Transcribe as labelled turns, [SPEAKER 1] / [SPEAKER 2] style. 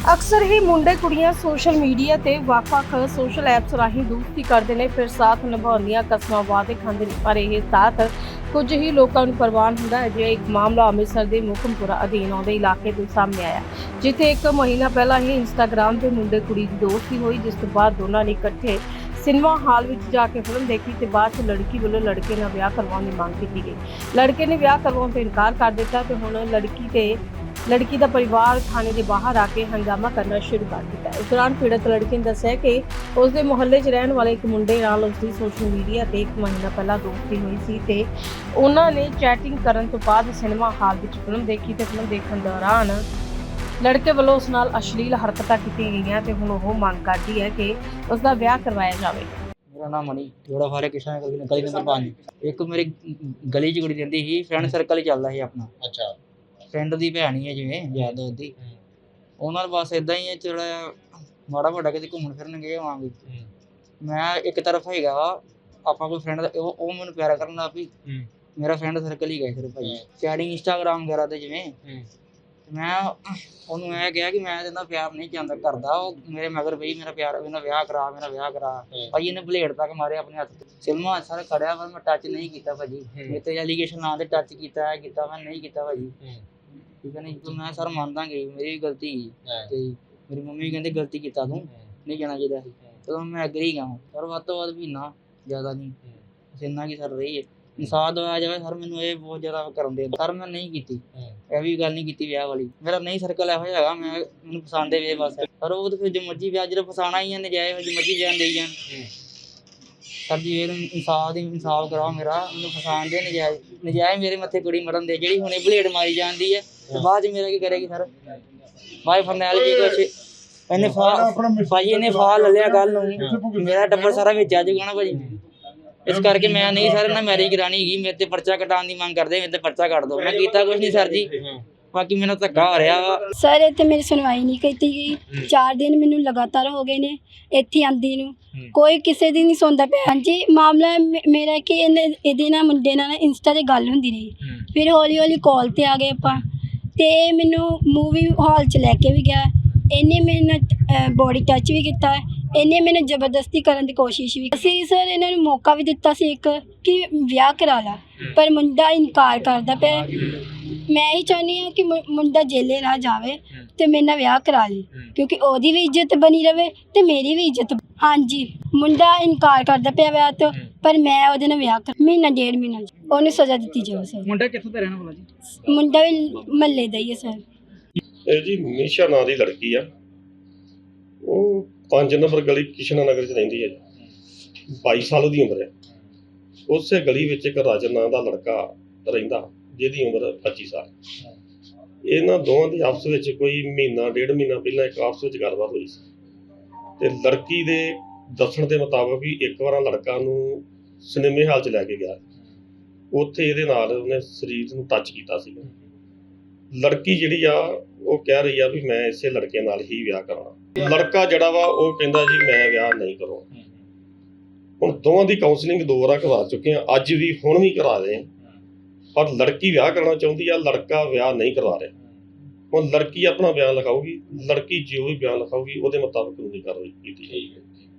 [SPEAKER 1] ਅਕਸਰ ਹੀ ਮੁੰਡੇ ਕੁੜੀਆਂ ਸੋਸ਼ਲ ਮੀਡੀਆ ਤੇ ਵੱਖ-ਵੱਖ ਸੋਸ਼ਲ ਐਪਸ ਰਾਹੀਂ ਦੋਸਤੀ ਕਰਦੇ ਨੇ, ਫਿਰ ਸਾਥ ਨਿਭਾਉਣ ਦੀਆਂ ਕਸਮਾਂ ਵਾਅਦੇ ਖਾਂਦੇ ਨੇ। ਪਰ ਇਹ ਸਾਥ ਕੁਝ ਹੀ ਲੋਕਾਂ ਨੂੰ ਪ੍ਰਵਾਨ ਹੁੰਦਾ ਹੈ ਜਿਵੇਂ ਇੱਕ ਮਾਮਲਾ ਅੰਮ੍ਰਿਤਸਰ ਦੇ ਮੁਕਮਪੁਰਾ ਅਧੀਨ ਆਉਂਦੇ ਇਲਾਕੇ ਤੋਂ ਸਾਹਮਣੇ ਆਇਆ। ਜਿੱਥੇ ਇੱਕ ਮਹੀਨਾ ਪਹਿਲਾਂ ਹੀ ਇੰਸਟਾਗ੍ਰam ਤੇ ਮੁੰਡੇ ਕੁੜੀ ਦੀ ਦੋਸਤੀ ਹੋਈ, ਜਿਸ ਤੋਂ ਬਾਅਦ ਦੋਨਾਂ ਨੇ ਇਕੱਠੇ ਸਿਨੇਮਾ ਹਾਲ ਵਿੱਚ ਜਾ ਕੇ ਫਿਲਮ ਦੇਖੀ ਤੇ ਬਾਅਦ ਚ ਲੜਕੀ ਵੱਲੋਂ ਲੜਕੇ ਨਾਲ ਵਿਆਹ ਕਰਵਾਉਣ ਦੀ ਮੰਗ ਕੀਤੀ ਗਈ। ਲੜਕੇ ਨੇ ਵਿਆਹ ਕਰਵਾਉਣ ਤੋਂ ਇਨਕਾਰ ਕਰ ਦਿੱਤਾ ਤੇ ਹੁਣ ਲੜਕੀ ਤੇ ਲੜਕੀ ਦਾ ਪਰਿਵਾਰ ਥਾਣੇ ਦੇ ਬਾਹਰ ਆ ਕੇ ਹੰਗਾਮਾ ਕਰਨਾ ਸ਼ੁਰੂ ਕਰ ਦਿੱਤਾ ਇਸ ਦੌਰਾਨ ਪੀੜਤ ਲੜਕੀ ਨੇ ਦੱਸਿਆ ਕਿ ਉਸ ਦੇ ਮੁਹੱਲੇ 'ਚ ਰਹਿਣ ਵਾਲੇ ਇੱਕ ਮੁੰਡੇ ਨਾਲ ਉਸ ਦੀ ਸੋਸ਼ਲ ਮੀਡੀਆ ਤੇ ਇੱਕ ਮਹੀਨਾ ਪਹਿਲਾਂ ਦੋਸਤੀ ਹੋਈ ਸੀ ਤੇ ਉਹਨਾਂ ਨੇ ਚੈਟਿੰਗ ਕਰਨ ਤੋਂ ਬਾਅਦ ਸਿਨੇਮਾ ਹਾਲ ਵਿੱਚ ਫਿਲਮ ਦੇਖੀ ਤੇ ਫਿਲਮ ਦੇਖਣ ਦੌਰਾਨ ਲੜਕੇ ਵੱਲੋਂ ਉਸ ਨਾਲ ਅਸ਼ਲੀਲ ਹਰਕਤਾਂ ਕੀਤੀਆਂ ਗਈਆਂ ਤੇ ਹੁਣ ਉਹ ਮੰਗ ਕਰਦੀ ਹੈ ਕਿ ਉਸ ਦਾ ਵਿਆਹ ਕਰਵਾਇਆ ਜਾਵੇ।
[SPEAKER 2] ਮੇਰਾ ਨਾਮ ਮਣੀ ਜੋੜਾ ਫਾਰੇ ਕਿਸ਼ਨ ਗਲੀ ਨੰਬਰ 5 ਇੱਕ ਮੇਰੀ ਗਲੀ ਚ ਕੁੜੀ ਰਹਿੰਦੀ ਸੀ ਫਰੈਂਡ ਸਰਕਲ ਹੀ ਚੱਲਦਾ ਸੀ ਆਪਣਾ।
[SPEAKER 3] ਅੱਛਾ।
[SPEAKER 2] ਫਰੈਂਡ ਦੀ ਭੈਣ ਹੀ ਹੈ ਜਿਵੇਂ ਯਾਰ ਦੋਸਤ ਦੀ। ਉਹਨਾਂ ਨਾਲ ਬਸ ਇਦਾਂ ਹੀ ਹੈ ਥੋੜਾ ਮਾੜਾ ਮੋਟਾ ਕਿਤੇ ਘੁੰਮਣ ਫਿਰਨ ਗਏ ਹੋਵਾਂਗੇ। ਮੈਂ ਇੱਕ ਤਰਫ ਹੈਗਾ ਆਪਾਂ ਕੋਈ ਫਰੈਂਡ ਉਹ ਉਹ ਮੈਨੂੰ ਪਿਆਰ ਕਰਨ ਲੱਗ ਪਈ। ਮੇਰਾ ਫਰੈਂਡ ਸਰਕਲ ਹੀ ਗਏ ਫਿਰ ਭਾਈ। ਚੈਟਿੰਗ ਇੰਸਟਾਗ੍ਰਾਮ ਵਗੈਰਾ ਤੇ ਜਿਵੇਂ। ਮੈਂ ਉਹਨੂੰ ਇਹ ਕਿਹਾ ਕਿ ਮੈਂ ਇਹਦੇ ਪਿਆਰ ਨਹੀਂ ਚਾਹੁੰਦਾ ਕਰਦਾ। ਉਹ ਮੇਰੇ ਮਗਰ ਪਈ ਮੇਰਾ ਪਿਆਰ ਮੇਰਾ ਵਿਆਹ ਕਰਾ ਮੇਰਾ ਵਿਆਹ ਕਰਾ। ਭਾਈ ਇਹਨੇ ਬਲੇਡ ਤੱਕ ਮਾਰੇ ਆਪਣੇ ਹੱਥ ਤੇ। ਸਿਲਮਾ ਸਰ ਖੜਿਆ ਪਰ ਮੈਂ ਟੱਚ ਨਹੀਂ ਕੀਤਾ ਭਾਜੀ। ਮੇਰੇ ਤੇ ਐਲੀਗੇਸ਼ਨ ਨਾਂ ਤੇ ਟੱਚ ਕੀਤਾ ਹੈ ਕੀਤਾ ਮੈਂ ਨਹੀਂ ਕੀਤਾ ਭਾਜੀ। ਠੀਕ ਹੈ ਨਹੀਂ ਮੈਂ ਸਰ ਮੰਨਦਾ ਕਿ ਮੇਰੀ ਵੀ ਗਲਤੀ ਸੀ। ਤੇ ਮੇਰੀ ਮੰਮੀ ਵੀ ਕਹਿੰਦੇ ਗਲਤੀ ਕੀਤਾ ਤੂੰ ਨਹੀਂ ਜਾਣਾ ਚਾਹੀਦਾ ਸੀ। ਚਲੋ ਮੈਂ ਐਗਰੀ ਗਾ ਪਰ ਵੱਧ ਤੋਂ ਵੱਧ ਮਹੀਨਾ ਜ਼ਿਆਦਾ ਨਹੀਂ। ਇੰਨਾ ਕੀ ਸਰ ਰਹੀ ਹੈ। ਇਨਸਾਫ ਦਵਾਇਆ ਜਾਵੇ ਸਰ ਮੈਨੂੰ ਇਹ ਬਹੁਤ ਜ਼ਿਆਦਾ ਕਰਨ ਦੇ ਸਰ ਮੈਂ ਨਹੀਂ ਕੀਤੀ। ਇਹ ਵੀ ਗੱਲ ਨਹੀਂ ਕੀਤੀ ਵਿਆਹ ਵਾਲੀ। ਮੇਰਾ ਨਹੀਂ ਸਰਕਲ ਇਹੋ ਜਿਹਾ ਹੈਗਾ ਮੈਂ ਮੈਨੂੰ ਪਸੰਦ ਹੈ ਵੇ ਬਸ। ਪਰ ਉਹ ਤਾਂ ਫਿਰ ਜੋ ਮਰਜ਼ੀ ਵਿਆਹ ਜਦੋਂ ਫਸਾਣਾ ਹੀ ਹੈ ਨਜਾਇਜ਼ ਜੋ ਮਰਜ਼ੀ ਬਿਆਨ ਦੇਈ ਜਾਣ। ਸਰ ਜੀ, ਇਹ ਇਨਸਾਫ ਦੀ ਇਨਸਾਫ ਕਰਾਓ ਮੇਰਾ, ਮੈਨੂੰ ਫਸਾਣ ਦੇ ਨਜਾਇਜ਼ ਨਜਾਇਜ਼ ਮੇਰੇ ਮੱਥੇ ਕੁੜੀ ਮਰਨ ਦੇ, ਜਿਹੜੀ ਹੁਣੇ ਬਲੇਡ ਮਾਰੀ ਜਾਂਦੀ ਹੈ, ਤੇ ਬਾਅਦ ਚ ਮੇਰਾ ਕੀ ਕਰੇਗੀ ਸਰ? ਬਾਈ ਫਰਨੈਲ ਜੀ ਕੁਛ, ਇਹਨੇ ਫਾ ਭਾਜੀ ਇਹਨੇ ਫਾ ਲਿਆ ਕੱਲ ਨੂੰ, ਮੇਰਾ ਟੱਬਰ ਸਾਰਾ ਵਿੱਚ ਆ ਜਾਊਗਾ ਭਾਜੀ ਇਸ ਕਰਕੇ ਮੈਂ ਨਹੀਂ ਸਰ ਨਾ ਮੈਰਿਜ ਕਰਾਣੀ ਹੈਗੀ, ਮੇਰੇ ਤੇ ਪਰਚਾ ਕਟਾਉਣ ਦੀ ਮੰਗ ਕਰਦੇ, ਮੇਰੇ ਤੇ ਪਰਚਾ ਕੱਟ ਦਿਓ। ਮੈਂ ਕੀਤਾ ਕੁਝ ਨਹੀਂ ਸਰ ਜੀ। ਬਾਕੀ ਮੈਨੂੰ ਧੱਕਾ ਹੋ ਰਿਹਾ?
[SPEAKER 4] ਸਰ ਇੱਥੇ ਮੇਰੀ ਸੁਣਵਾਈ ਨਹੀਂ ਕੀਤੀ ਗਈ। 4 ਦਿਨ ਮੈਨੂੰ ਲਗਾਤਾਰ ਹੋ ਗਏ ਨੇ ਇੱਥੇ ਆਂਦੀ ਨੂੰ। ਕੋਈ ਕਿਸੇ ਦੀ ਨਹੀਂ ਸੁਣਦਾ ਪਿਆ। ਹਾਂਜੀ ਮਾਮਲਾ ਮੇਰਾ ਕਿ ਇਹਨੇ ਇਹਦੇ ਨਾਲ ਮੁੰਡੇ ਨਾਲ ਇੰਸਟਾ ਤੇ ਗੱਲ ਹੁੰਦੀ ਰਹੀ। ਫਿਰ ਹੌਲੀ ਹੌਲੀ ਕਾਲ ਤੇ ਆ ਗਏ ਆਪਾਂ। ਤੇ ਮੈਨੂੰ ਮੂਵੀ ਹਾਲ ਚ ਲੈ ਕੇ ਵੀ ਗਿਆ। ਇਹਨੇ ਮੇਰੇ ਨਾਲ ਬੋਡੀ ਟੱਚ ਵੀ ਕੀਤਾ। ਇਹਨੇ ਮੈਨੂੰ ਜ਼ਬਰਦਸਤੀ ਕਰਨ ਦੀ ਕੋਸ਼ਿਸ਼ ਵੀ ਅਸੀਂ ਸਰ ਇਹਨਾਂ ਨੂੰ ਮੌਕਾ ਵੀ ਦਿੱਤਾ ਸੀ ਇੱਕ ਕਿ ਵਿਆਹ ਕਰਾ ਲਾ ਪਰ ਮੁੰਡਾ ਇਨਕਾਰ ਕਰਦਾ ਪਿਆ। ਮੈਂ ਹੀ ਚਾਹੁੰਦੀ ਹਾਂ ਕਿ ਮੁੰਡਾ ਜੇਲੇ ਨਾ ਜਾਵੇ ਤੇ ਮੇਰੇ ਨਾਲ ਵਿਆਹ ਕਰਾ ਲੇ ਕਿਉਂਕਿ ਉਹਦੀ ਵੀ ਇੱਜ਼ਤ ਬਣੀ ਰਵੇ ਤੇ ਮੇਰੀ ਵੀ ਇੱਜ਼ਤ ਹਾਂਜੀ ਮੁੰਡਾ ਇਨਕਾਰ ਕਰਦਾ ਪਿਆ ਵਿਆਹ ਤੋਂ ਪਰ ਮੈਂ ਉਹਦੇ ਨਾਲ ਵਿਆਹ ਕਰ ਮਹੀਨਾ ਡੇਢ ਮਹੀਨਾ। ਉਹਨੂੰ ਸਜ਼ਾ ਦਿੱਤੀ ਜਾਵੇ ਸਰ।
[SPEAKER 2] ਮੁੰਡਾ ਕਿੱਥੋਂ ਦਾ ਰਹਿਣ ਵਾਲਾ ਜੀ?
[SPEAKER 4] ਮੁੰਡਾ ਵੀ ਮਹੱਲੇ ਦਾ ਹੀ ਹੈ ਸਰ।
[SPEAKER 5] ਇਹ ਜੀ ਨਿਸ਼ਾ ਨਾਂ ਦੀ ਲੜਕੀ ਆ। ਉਹ 5 ਨੰਬਰ ਗਲੀ ਕਿਸ਼ਨਾ ਨਗਰ 'ਚ ਰਹਿੰਦੀ ਹੈ ਜੀ। 22 ਸਾਲ ਦੀ ਉਮਰ ਹੈ। ਉਸੇ ਗਲੀ ਵਿੱਚ ਇੱਕ ਰਾਜਨ ਨਾਂ ਦਾ ਲੜਕਾ ਰਹਿੰਦਾ, ਜਿਹਦੀ ਉਮਰ 25 ਸਾਲ। ਇਹਨਾਂ ਦੋਵਾਂ ਦੀ ਆਪਸ ਵਿੱਚ ਕੋਈ ਮਹੀਨਾ, ਡੇਢ ਮਹੀਨਾ ਪਹਿਲਾਂ ਇੱਕ ਆਪਸ ਵਿੱਚ ਗੱਲਬਾਤ ਹੋਈ ਸੀ। ਤੇ ਲੜਕੀ ਦੇ ਦੱਸਣ ਦੇ ਮੁਤਾਬਕ ਵੀ ਇੱਕ ਵਾਰ ਲੜਕਾ ਨੂੰ ਸਿਨੇਮੇ ਹਾਲ 'ਚ ਲੈ ਕੇ ਗਿਆ। ਉੱਥੇ ਇਹਦੇ ਨਾਲ ਉਹਨੇ ਸਰੀਰ ਨੂੰ ਟੱਚ ਕੀਤਾ ਸੀ ਲੜਕੀ ਜਿਹੜੀ ਆ ਉਹ ਕਹਿ ਰਹੀ ਆ ਵੀ ਮੈਂ ਇਸੇ ਲੜਕੇ ਨਾਲ ਹੀ ਵਿਆਹ ਕਰਾਉਣਾ। ਲੜਕਾ ਜਿਹੜਾ ਵਾ ਉਹ ਕਹਿੰਦਾ ਜੀ ਮੈਂ ਵਿਆਹ ਨਹੀਂ ਕਰਾਉਣਾ। ਹੁਣ ਦੋਵਾਂ ਦੀ ਕਾਉਂਸਲਿੰਗ ਦੋ ਵਾਰਾਂ ਕਰਵਾ ਚੁੱਕੇ ਆ। ਅੱਜ ਵੀ ਹੁਣ ਵੀ ਕਰਾ ਰਹੇ ਆ। ਪਰ ਲੜਕੀ ਵਿਆਹ ਕਰਨਾ ਚਾਹੁੰਦੀ ਆ ਲੜਕਾ ਵਿਆਹ ਨਹੀਂ ਕਰਵਾ ਰਿਹਾ। ਹੁਣ ਲੜਕੀ ਆਪਣਾ ਬਿਆਨ ਲਿਖਾਊਗੀ ਲੜਕੀ ਜੋ ਵੀ ਬਿਆਨ ਲਿਖਾਊਗੀ ਉਹਦੇ ਮੁਤਾਬਕ ਕਾਨੂੰਨੀ ਕਾਰਵਾਈ ਕੀਤੀ ਜਾਏਗੀ